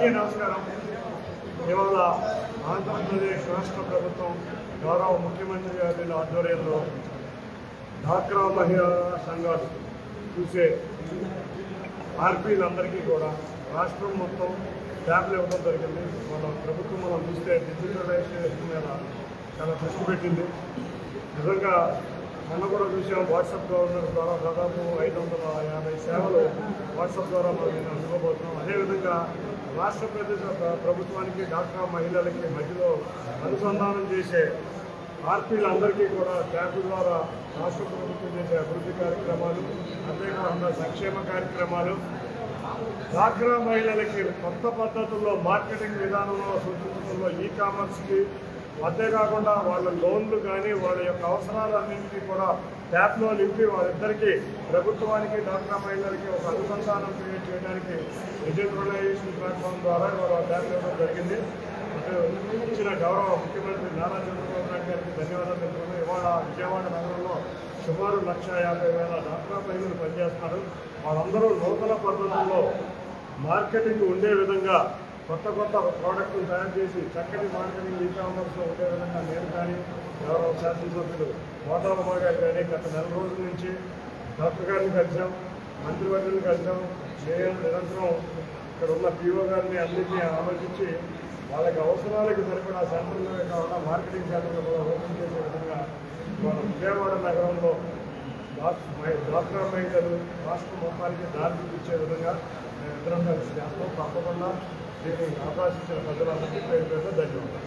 అందరికీ నమస్కారం. ఇవాళ ఆంధ్రప్రదేశ్ రాష్ట్ర ప్రభుత్వం గౌరవ ముఖ్యమంత్రి గారి ఆధ్వర్యంలో డాక్రా మహిళా సంఘాలు చూసే ఆర్పీలందరికీ కూడా రాష్ట్రం మొత్తం ట్యాబ్లు ఇవ్వడం జరిగింది. మన ప్రభుత్వం మనం చూస్తే డిజిటలైజేషన్ మీద చాలా దృష్టి పెట్టింది. నిజంగా మొన్న కూడా చూసాం వాట్సాప్ గవర్నర్ ద్వారా దాదాపు ఐదు వందల యాభై సేవలు వాట్సాప్ ద్వారా మనం నేను అందుకోబోతున్నాం అదేవిధంగా రాష్ట్ర ప్రదేశ ప్రభుత్వానికి డాక్టర్ మహిళలకి మధ్యలో అనుసంధానం చేసే ఆర్పీలందరికీ కూడా ట్యాబ్ ద్వారా రాష్ట్ర ప్రభుత్వం చేసే అభివృద్ధి కార్యక్రమాలు అంతేకాకుండా సంక్షేమ కార్యక్రమాలు డాక్రా మహిళలకి కొత్త పద్ధతుల్లో మార్కెటింగ్ విధానంలో సూచించడంలో ఈ కామర్స్కి అంతేకాకుండా వాళ్ళ లోన్లు కానీ వాళ్ళ యొక్క అవసరాలన్నింటినీ కూడా ట్యాప్లో నింపి వాళ్ళిద్దరికీ ప్రభుత్వానికి డాక్టర్ మహిళలకి ఒక అనుసంధానం క్రియేట్ చేయడానికి డిజిటలైజేషన్ ప్లాట్ఫామ్ ద్వారా వాళ్ళ ట్యాప్ ఇవ్వడం జరిగింది. అంటే ఇచ్చిన గౌరవ ముఖ్యమంత్రి నారా చంద్రబాబు నాయుడు గారికి ధన్యవాదాలు తెలుపుతున్నాను ఇవాళ విజయవాడ నగరంలో సుమారు లక్ష యాభై వేల డాక్టర్ మహిళలు పనిచేస్తున్నారు. వాళ్ళందరూ నూతన పద్ధతుల్లో మార్కెటింగ్ ఉండే విధంగా కొత్త కొత్త ప్రోడక్ట్లు తయారు చేసి చక్కటి మార్కెటింగ్ ఈ కామర్స్లో ఉండే విధంగా నేను కానీ ఎవరో శాసనసభ్యులు కోటాలమ్మ బాగా కానీ గత నెల రోజుల నుంచి డాక్టర్ గారిని కలిసాం మంత్రివర్యులను కలిసాం మేయర్ నిరంతరం ఇక్కడ ఉన్న పీఓ గారిని అన్నింటినీ ఆలోచించి వాళ్ళకి అవసరాలకు సరిపడా సెంటర్లో కాకుండా మార్కెటింగ్ సెంటర్లు కూడా ఓపెన్ చేసే విధంగా మన విజయవాడ నగరంలో డాక్టర్ అంబేద్కర్ రాష్ట్ర మొత్తానికి దారి చూపించే విధంగా మేము ఇద్దరం కలిసి చేస్తాం తప్పకుండా దీన్ని అవకాశించిన ప్రజలందరికీ పేరు పేరు ధన్యవాదాలు.